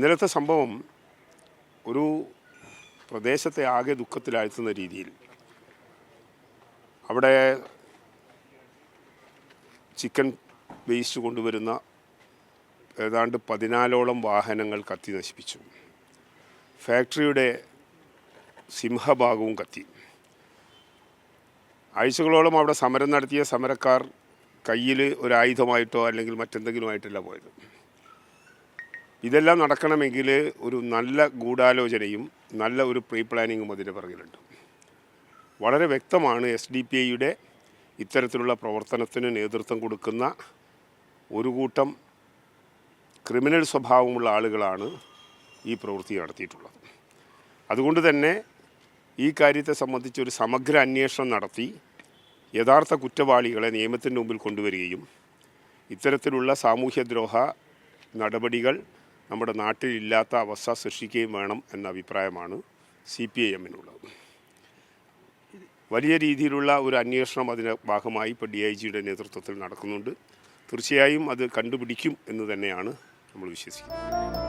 ഇന്നലത്തെ സംഭവം ഒരു പ്രദേശത്തെ ആകെ ദുഃഖത്തിലാഴ്ത്തുന്ന രീതിയിൽ. അവിടെ ചിക്കൻ വേസ്റ്റ് കൊണ്ടുവരുന്ന ഏതാണ്ട് പതിനാലോളം വാഹനങ്ങൾ കത്തി നശിപ്പിച്ചു. ഫാക്ടറിയുടെ സിംഹഭാഗവും കത്തി. ആഴ്ചകളോളം അവിടെ സമരം നടത്തിയ സമരക്കാർ കയ്യിൽ ഒരു ആയുധമായിട്ടോ അല്ലെങ്കിൽ മറ്റെന്തെങ്കിലുമായിട്ടല്ല പോയത്. ഇതെല്ലാം നടക്കണമെങ്കിൽ ഒരു നല്ല ഗൂഢാലോചനയും നല്ല ഒരു പ്രീ പ്ലാനിങ്ങും അതിന്റെ പിറകിലുണ്ട്. വളരെ വ്യക്തമാണ് എസ് ഡി പി ഐയുടെ ഇത്തരത്തിലുള്ള പ്രവർത്തനത്തിന് നേതൃത്വം കൊടുക്കുന്ന ഒരു കൂട്ടം ക്രിമിനൽ സ്വഭാവമുള്ള ആളുകളാണ് ഈ പ്രവൃത്തി നടത്തിയിട്ടുള്ളത്. അതുകൊണ്ട് തന്നെ ഈ കാര്യത്തെ സംബന്ധിച്ച് ഒരു സമഗ്ര അന്വേഷണം നടത്തി യഥാർത്ഥ കുറ്റവാളികളെ നിയമത്തിന്റെ മുമ്പിൽ കൊണ്ടുവരികയും ഇത്തരത്തിലുള്ള സാമൂഹ്യദ്രോഹ നടപടികൾ നമ്മുടെ നാട്ടിലില്ലാത്ത അവസ്ഥ സൃഷ്ടിക്കുകയും വേണം എന്ന അഭിപ്രായമാണ് സി പി ഐ എമ്മിനുള്ളത്. വലിയ രീതിയിലുള്ള ഒരു അന്വേഷണം അതിന്റെ ഭാഗമായി ഇപ്പോൾ ഡി ഐ ജിയുടെ നേതൃത്വത്തിൽ നടക്കുന്നുണ്ട്. തീർച്ചയായും അത് കണ്ടുപിടിക്കും എന്ന് തന്നെയാണ് നമ്മൾ വിശ്വസിക്കുന്നത്.